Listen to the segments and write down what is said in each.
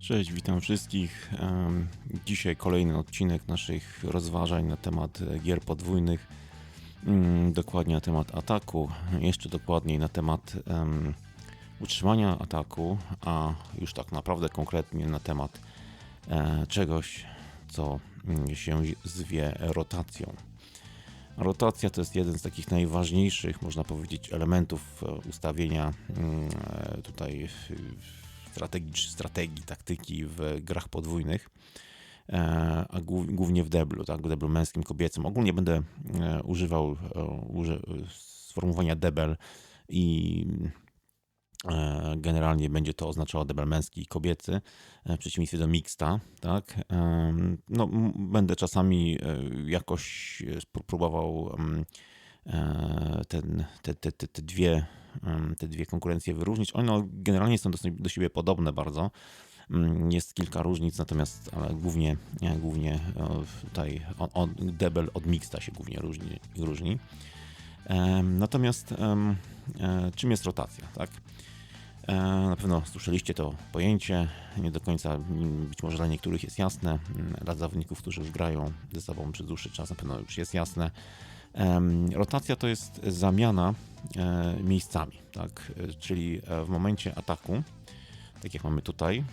Cześć, witam wszystkich. Dzisiaj kolejny odcinek naszych rozważań na temat e, gier podwójnych. Mm, Dokładnie na temat ataku, jeszcze dokładniej na temat em, utrzymania ataku, a już tak naprawdę konkretnie na temat e, czegoś, co mm, się zwie rotacją. Rotacja to jest jeden z takich najważniejszych, można powiedzieć, elementów e, ustawienia mm, tutaj w- strategii, strategii, taktyki w grach podwójnych, e, a głów- głównie w deblu, tak, w deblu męskim, kobiecym. Ogólnie będę e, używał e, uży, sformułowania debel i generalnie będzie to oznaczało debel męski i kobiecy, w przeciwieństwie do mixta, tak. No, będę czasami jakoś próbował e, ten, te, te, te, te dwie te dwie konkurencje wyróżnić. One generalnie są do siebie podobne bardzo. Mm, Jest kilka różnic, natomiast ale głównie, e, głównie e, tutaj on, debel od mixta się głównie różni. różni. Natomiast e, czym jest rotacja? Tak? Na pewno słyszeliście to pojęcie, nie do końca mm, być może dla niektórych jest jasne. Mm, Dla zawodników, którzy już grają ze sobą przez dłuższy czas, na pewno już jest jasne. Rotacja to jest zamiana e, miejscami, tak? E, Czyli e, w momencie ataku, tak jak mamy tutaj,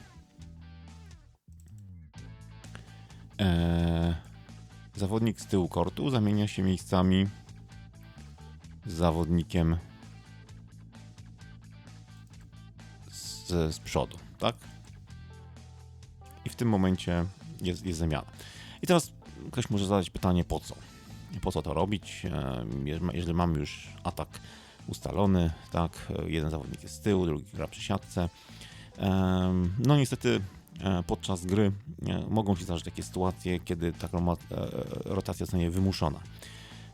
zawodnik z tyłu kortu zamienia się miejscami z zawodnikiem z, z przodu, tak? I w tym momencie jest, jest zamiana. I teraz ktoś może zadać pytanie, po co? Po co to robić, e, je- jeżeli mamy już atak ustalony, tak, e, jeden zawodnik jest z tyłu, drugi gra przy siatce. Em, No niestety e, podczas gry e, mogą się zdarzyć takie sytuacje, kiedy e, rotacja zostanie wymuszona.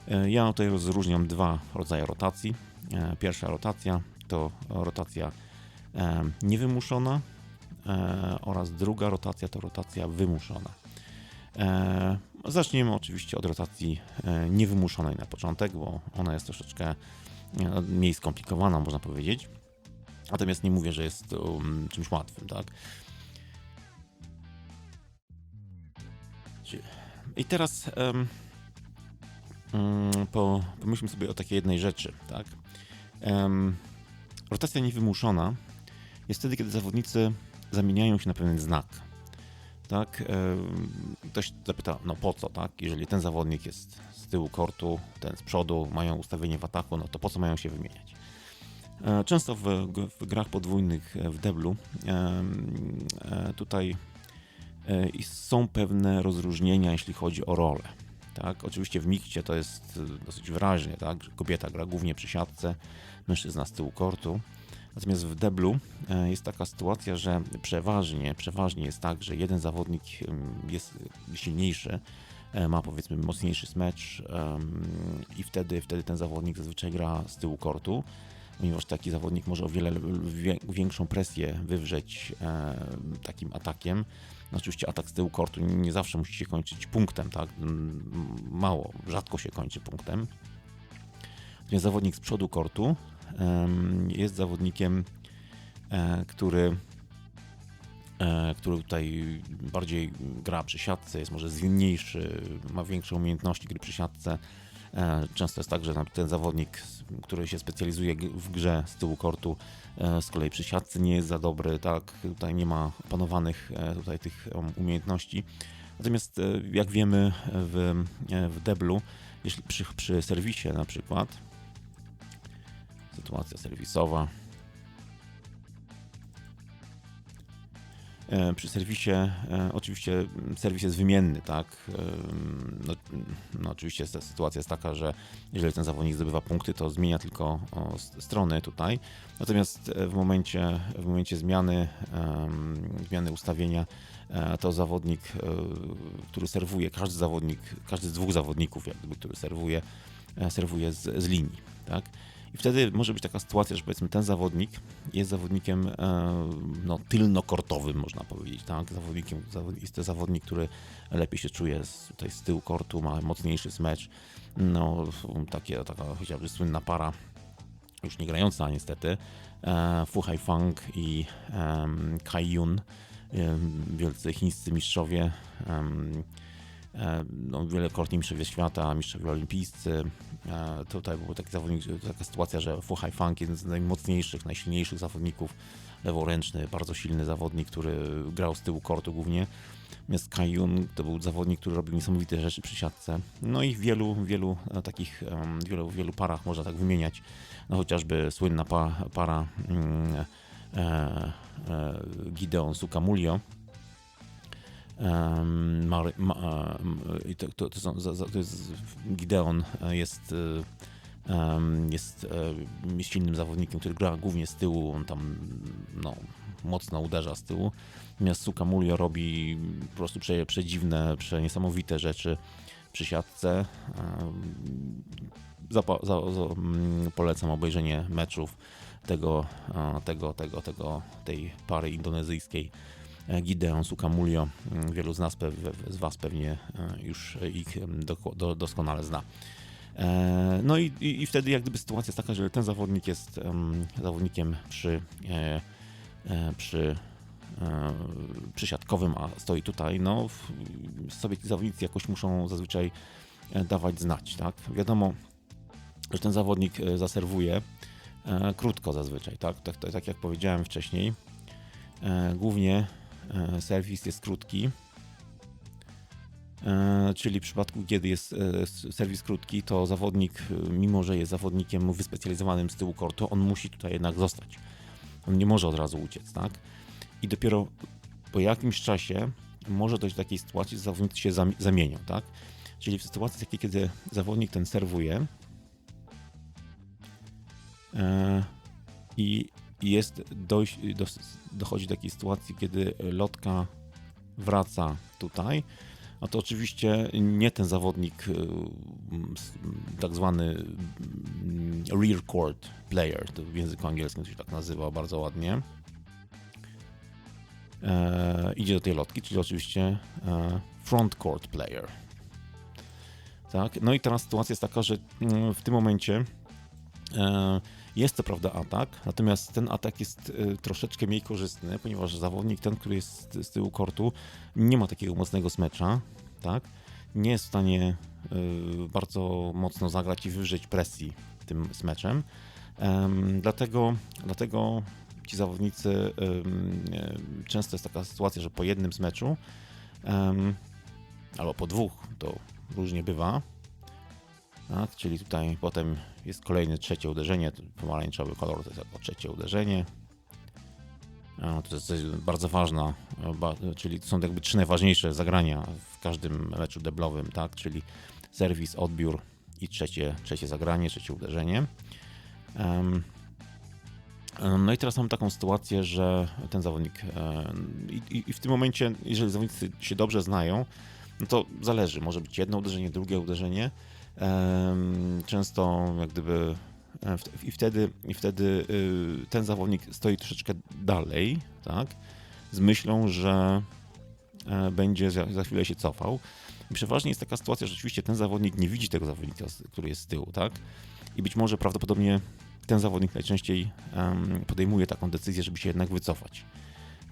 E, Ja tutaj rozróżniam dwa rodzaje rotacji. E, Pierwsza rotacja to rotacja e, niewymuszona e, oraz druga rotacja to rotacja wymuszona. Zaczniemy oczywiście od rotacji e, niewymuszonej na początek, bo ona jest troszeczkę e, mniej skomplikowana, można powiedzieć. Natomiast nie mówię, że jest um, czymś łatwym, tak? I teraz mm, po, pomyślmy sobie o takiej jednej rzeczy, tak? Em, rotacja niewymuszona jest wtedy, kiedy zawodnicy zamieniają się na pewien znak tak? Ktoś zapyta, no po co, tak? Jeżeli ten zawodnik jest z tyłu kortu, ten z przodu, mają ustawienie w ataku, no to po co mają się wymieniać? E, Często w, w grach podwójnych e, w deblu e, tutaj są pewne rozróżnienia, jeśli chodzi o rolę. Tak? Oczywiście w mikcie to jest dosyć wyraźnie, tak? kobieta gra głównie przy siatce, mężczyzna z tyłu kortu. Natomiast w deblu e, jest taka sytuacja, że przeważnie, przeważnie jest tak, że jeden zawodnik jest silniejszy, e, ma powiedzmy mocniejszy smecz i wtedy, wtedy ten zawodnik zazwyczaj gra z tyłu kortu, ponieważ taki zawodnik może o wiele wie- większą presję wywrzeć e, takim atakiem. No oczywiście atak z tyłu kortu nie zawsze musi się kończyć punktem, tak? Mało, rzadko się kończy punktem. Natomiast zawodnik z przodu kortu jest zawodnikiem, e, który, e, który tutaj bardziej gra przy siatce, jest może zwinniejszy, ma większe umiejętności gry przy siatce. E, Często jest tak, że ten zawodnik, który się specjalizuje w grze z tyłu kortu, z kolei przy siatce nie jest za dobry, tak, tutaj nie ma opanowanych tutaj tych umiejętności. Natomiast jak wiemy w, w deblu, jeśli przy, przy serwisie na przykład, sytuacja serwisowa. E, Przy serwisie, e, oczywiście serwis jest wymienny, tak? Em, No, no oczywiście sytuacja jest taka, że jeżeli ten zawodnik zdobywa punkty, to zmienia tylko strony tutaj. Natomiast e, w momencie, w momencie zmiany, zmiany ustawienia, e, to zawodnik, e, który serwuje, każdy zawodnik, każdy z dwóch zawodników, który serwuje, e, serwuje z, z linii, tak? I wtedy może być taka sytuacja, że powiedzmy ten zawodnik jest zawodnikiem e, no, tylnokortowym, można powiedzieć, tak? Zawodnikiem, zawod- jest to zawodnik, który lepiej się czuje z, tutaj z tyłu kortu, ma mocniejszy smecz. No, takie, taka chociażby słynna para, już nie grająca niestety, e, Fu Haifang i Kai Yun wielcy chińscy mistrzowie, no, wielokrotni mistrzowie świata, mistrzowie olimpijscy. Tutaj był taki zawodnik, taka sytuacja, że Fu Haifang, jeden z najmocniejszych, najsilniejszych zawodników, leworęczny, bardzo silny zawodnik, który grał z tyłu kortu głównie. Natomiast Kajun to był zawodnik, który robił niesamowite rzeczy przy siatce. No i w wielu, wielu e, takich, wielu, wielu parach można tak wymieniać. No chociażby słynna pa, para mm, e, e, Gideon Sukamulio. Ma, e, to, to, to, są, to jest Gideon jest jest, jest silnym zawodnikiem, który gra głównie z tyłu, on tam no, mocno uderza z tyłu. Natomiast Sukamulio robi po prostu prze, przedziwne, niesamowite rzeczy przy siatce. Za, za, mm, polecam obejrzenie meczów tego, tego, tego, tego, tej pary indonezyjskiej. E, Gideon Sukamulio. Mm, wielu z nas, z Was pewnie e, już ich do, do, doskonale zna. E, no i, i, wtedy jak gdyby sytuacja jest taka, że ten zawodnik jest zawodnikiem przy, przy przysiadkowym, a stoi tutaj, no sobie ci zawodnicy jakoś muszą zazwyczaj dawać znać, tak? Wiadomo, że ten zawodnik zaserwuje krótko zazwyczaj, tak? Tak, tak, tak jak powiedziałem wcześniej. Głównie serwis jest krótki, E, czyli w przypadku, kiedy jest e, serwis krótki, to zawodnik, e, mimo że jest zawodnikiem wyspecjalizowanym z tyłu kortu, on musi tutaj jednak zostać. On nie może od razu uciec, tak? I dopiero po jakimś czasie może dojść do takiej sytuacji, że zawodnicy się zamienią, tak? Czyli w sytuacji takiej, kiedy zawodnik ten serwuje i jest dochodzi do takiej sytuacji, kiedy lotka wraca tutaj, a to oczywiście nie ten zawodnik, y, tak zwany mm, rear court player, to w języku angielskim to się tak nazywa bardzo ładnie. E, idzie do tej lotki, czyli oczywiście e, front court player. Tak? No i teraz sytuacja jest taka, że mm, w tym momencie jest to prawda atak, natomiast ten atak jest e, troszeczkę mniej korzystny, ponieważ zawodnik, ten, który jest z tyłu kortu, nie ma takiego mocnego smecza, tak? Nie jest w stanie e, bardzo mocno zagrać i wyżyć presji tym smeczem. Dlatego, dlatego ci zawodnicy, e, często jest taka sytuacja, że po jednym smeczu albo po dwóch, to różnie bywa, tak? czyli tutaj potem jest kolejne trzecie uderzenie, pomarańczowy kolor to jest jako trzecie uderzenie. To jest bardzo ważna, czyli to są jakby trzy najważniejsze zagrania w każdym meczu deblowym, tak? Czyli serwis, odbiór i trzecie, trzecie zagranie, trzecie uderzenie. No i teraz mam taką sytuację, że ten zawodnik i, i w tym momencie, jeżeli zawodnicy się dobrze znają, no to zależy, może być jedno uderzenie, drugie uderzenie. Często jak gdyby e, i wtedy, i wtedy y, ten zawodnik stoi troszeczkę dalej, tak? Z myślą, że e, będzie za, chwilę się cofał. I przeważnie jest taka sytuacja, że rzeczywiście ten zawodnik nie widzi tego zawodnika, który jest z tyłu, tak? I być może prawdopodobnie ten zawodnik najczęściej podejmuje taką decyzję, żeby się jednak wycofać.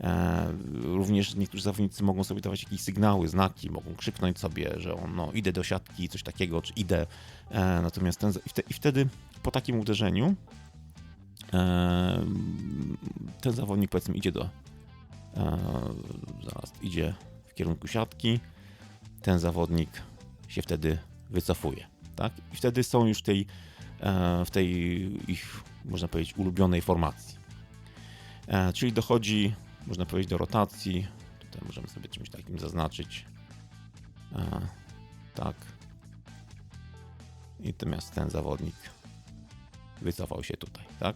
E, również niektórzy zawodnicy mogą sobie dawać jakieś sygnały, znaki, mogą krzyknąć sobie, że on, no, idę do siatki, coś takiego, czy idę. E, natomiast ten, i wtedy po takim uderzeniu e, ten zawodnik powiedzmy idzie do zaraz idzie w kierunku siatki, ten zawodnik się wtedy wycofuje, tak? I wtedy są już tej, w tej ich, można powiedzieć, ulubionej formacji. Czyli dochodzi można powiedzieć do rotacji. Tutaj możemy sobie czymś takim zaznaczyć. A, tak. I natomiast ten zawodnik wycofał się tutaj, tak?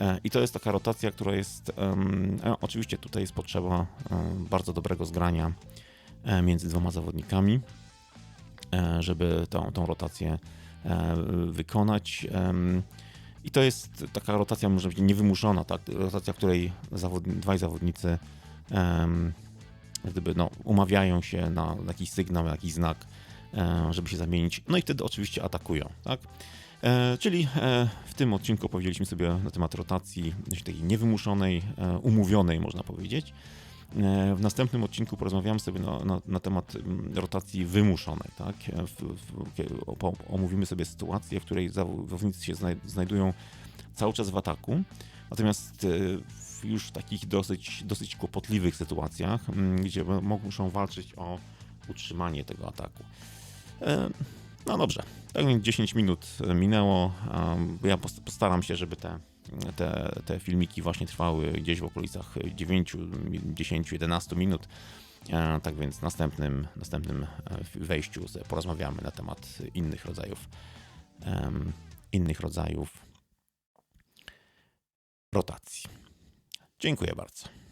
E, I to jest taka rotacja, która jest. Um, oczywiście tutaj jest potrzeba um, bardzo dobrego zgrania e, między dwoma zawodnikami, e, żeby tą, tą rotację e, wykonać. I to jest taka rotacja, może być niewymuszona, tak? rotacja, w której zawod... dwaj zawodnicy um, gdyby, no, umawiają się na jakiś sygnał, jakiś znak, um, żeby się zamienić, no i wtedy oczywiście atakują. Tak? E, czyli e, w tym odcinku powiedzieliśmy sobie na temat rotacji takiej niewymuszonej, e, umówionej, można powiedzieć. E, W następnym odcinku porozmawiamy sobie na, na, na temat mm, rotacji wymuszonej. Tak? E, W, w, omówimy sobie sytuację, w której zawo- zawodnicy się znaj- znajdują cały czas w ataku, natomiast e, w już takich dosyć, dosyć kłopotliwych sytuacjach, mm, gdzie muszą walczyć o utrzymanie tego ataku. No dobrze, tak więc 10 minut minęło. Ja post- postaram się, żeby te, te, te filmiki właśnie trwały gdzieś w okolicach 9, 10, 11 minut. E, Tak więc w następnym, następnym e, wejściu porozmawiamy na temat innych rodzajów innych rodzajów rotacji. Dziękuję bardzo.